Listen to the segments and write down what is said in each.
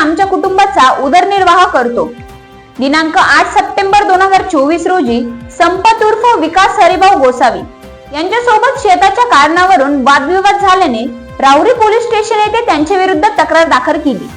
कुटुंबाचा उदरनिर्वाह करतो. दिनांक आठ सप्टेंबर दोन हजार चोवीस रोजी संपत उर्फ विकास हरिभाऊ गोसावी यांच्यासोबत शेताच्या कारणावरून वादविवाद झाल्याने राऊरी पोलीस स्टेशन येथे त्यांच्या विरुद्ध तक्रार दाखल केली.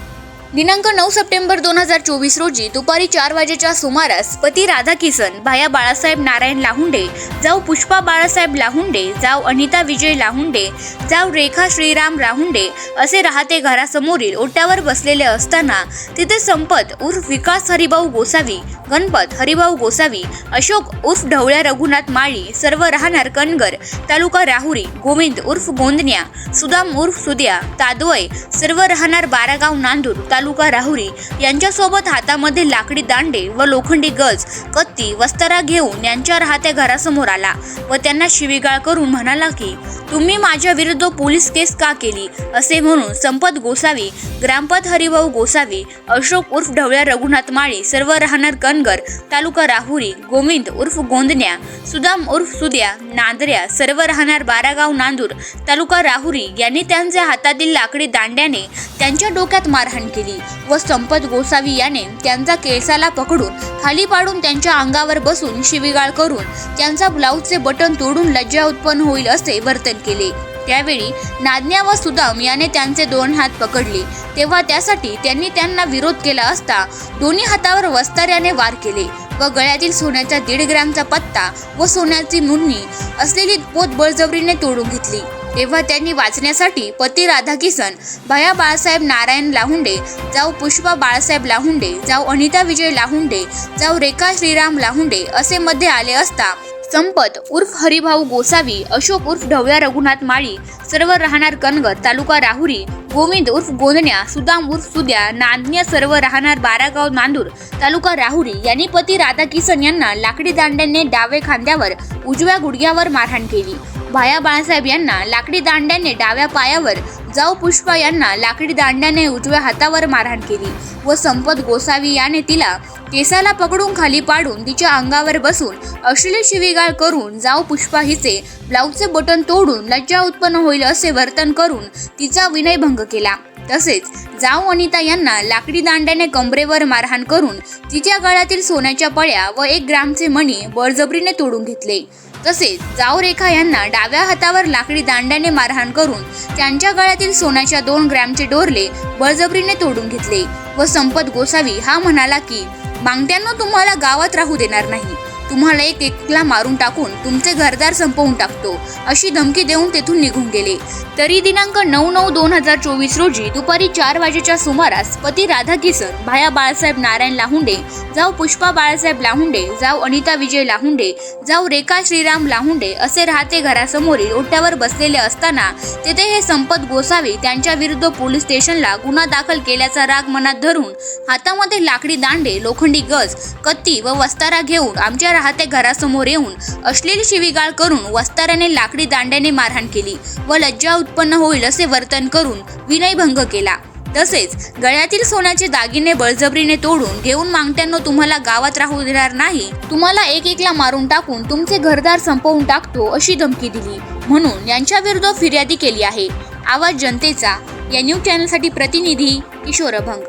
दिनांक नऊ सप्टेंबर दोन हजार चोवीस रोजी दुपारी चार वाजेच्या सुमारास पती राधाकिसन भाया बाळासाहेब नारायण लाहुंडे जाऊ पुष्पा बाळासाहेब लाहुंडे जाऊ अनिता विजय लाहुंडे जाऊ रेखा श्रीराम राहुंडे असे राहते घरासमोरील ओट्यावर बसलेले असताना तिथे संपत उर्फ विकास हरिभाऊ गोसावी गणपत हरिभाऊ गोसावी अशोक उर्फ ढवळ्या रघुनाथ माळी सर्व राहणार कणगर तालुका राहुरी गोविंद उर्फ गोंदण्या सुदाम उर्फ सुद्या तादवय सर्व राहणार बारागाव नांदूर तालुका राहुरी यांच्यासोबत हातामध्ये लाकडी दांडे व लोखंडी गज कत्ती वस्तारा घेऊन यांच्या राहत्या घरासमोर आला व त्यांना शिवीगाळ करून म्हणाला की तुम्ही माझ्या विरुद्ध पोलीस केस का केली? असे म्हणून संपत गोसावी ग्रामपत हरिभाऊ गोसावी अशोक उर्फ ढवळ्या रघुनाथ माळी सर्व राहणार कनगर तालुका राहुरी गोविंद उर्फ गोंदण्या सुदाम उर्फ सुद्या नांदऱ्या सर्व राहणार बारागाव नांदूर तालुका राहुरी यांनी त्यांच्या हातातील लाकडी दांड्याने त्यांच्या डोक्यात मारहाण केली. व संपत गोसावी याने त्यांचा केसाला पकडून खाली पाडून त्यांच्या अंगावर बसून शिवीगाळ करून त्यांचा ब्लाऊजचे बटन तोडून लज्जा उत्पन्न होईल असे वर्तन केले. त्यावेळी नादन्या व सुदाम याने त्यांचे दोन हात पकडले. तेव्हा त्यासाठी त्यांनी त्यांना विरोध केला असता दोन्ही हातावर वस्ताऱ्याने वार केले व गळ्यातील सोन्याचा दीड ग्रॅमचा पत्ता व सोन्याची मुन्नी असलेली पोत बळजबरीने तोडून घेतली. तेव्हा त्यांनी वाचण्यासाठी पती राधाकिसन भया बाळासाहेब नारायण लाहुंडे जाऊ पुष्पा बाळासाहेब लाहुंडे जाऊ अनिता विजय लाहुंडे जाऊ रेखा श्रीराम लाहुंडे असे मध्ये आले असता संपत उर्फ हरिभाऊ गोसावी अशोक उर्फ ढवळ्या रघुनाथ माळी सर्व राहणार कनगर तालुका राहुरी गोविंद उर्फ गोंदण्या सुदाम उर्फ सुद्या नांदण्या सर्व राहणार बारागाव नांदूर तालुका राहुरी यांनी पती राधाकिसन यांना लाकडी दांड्याने डावे खांद्यावर उजव्या गुडघ्यावर मारहाण केली. भाया बाळासाहेब यांना लाकडी दांड्याने डाव्या पायावर जाऊ पुष्पा यांना लाकडी दांड्याने उजव्या हातावर मारहाण केली व संपत गोसावी याने तिला केसाला पकडून खाली पाडून तिच्या अंगावर बसून अश्लील शिवीगाळ करून जाऊ पुष्पा हिचे ब्लाऊजचे बटन तोडून लज्जा उत्पन्न होईल असे वर्तन करून तिचा विनयभंग केला. तसेच जाऊ अनिता यांना लाकडी दांड्याने कमरेवर मारहाण करून तिच्या गळ्यातील सोन्याच्या पळ्या व एक ग्रामचे मणी बळजबरीने तोडून घेतले. तसेच जाऊ रेखा यांना डाव्या हातावर लाकडी दांड्याने मारहाण करून त्यांच्या गळ्यातील सोन्याच्या दोन ग्रॅमचे डोरले बळजबरीने तोडून घेतले व संपत गोसावी हा म्हणाला की मांगट्यांना तुम्हाला गावात राहू देणार नाही. तुम्हाला एक एकला मारून टाकून तुमचे घरदार संपवून टाकतो. अशी धमकी देऊन तेथून निघून गेले. तरी दिनांक नऊ नऊ दोन हजार चोवीस रोजी दुपारी चार वाजेच्या सुमारास पती राधाकिसन भाया बाळासाहेब नारायण लाहुंडे जाऊ पुष्पा बाळासाहेब लाहुंडे जाऊ अनिता विजय लाहुंडे जाऊ रेखा श्रीराम लाहुंडे असे राहते घरासमोरील ओट्यावर बसलेले असताना तेथे हे संपत गोसावी त्यांच्या विरुद्ध पोलीस स्टेशनला गुन्हा दाखल केल्याचा राग मनात धरून हातामध्ये लाकडी दांडे लोखंडी गज कत्ती व वस्तारा घेऊन आमच्या राहते घरासमोर येऊन अश्लील शिवीगाळ करून वस्ताराने लाकडी दांड्याने मारहाण केली व लज्जा उत्पन्न होईल असे वर्तन करून विनयभंग केला. तसेच गळ्यातील सोन्याचे दागिने बळजबरीने तोडून घेऊन मागत्यांनो तुम्हाला गावात राहू देणार नाही तुम्हाला एक एकला मारून टाकून तुमचे घरदार संपवून टाकतो अशी धमकी दिली. म्हणून यांच्या विरुद्ध फिर्यादी केली आहे. आवाज जनतेचा या न्यूज चॅनलसाठी प्रतिनिधी किशोर अभंग.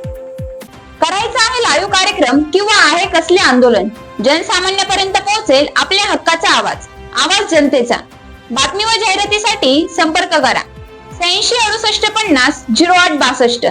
करायचा आहे लाईव्ह कार्यक्रम किंवा आहे कसले आंदोलन? जनसामान्यापर्यंत पोहोचेल आपल्या हक्काचा आवाज. आवाज जनतेचा. बातमी व जाहिरातीसाठी संपर्क करा. शहाऐंशी अडुसष्ट पन्नास झिरो आठ बासष्ट.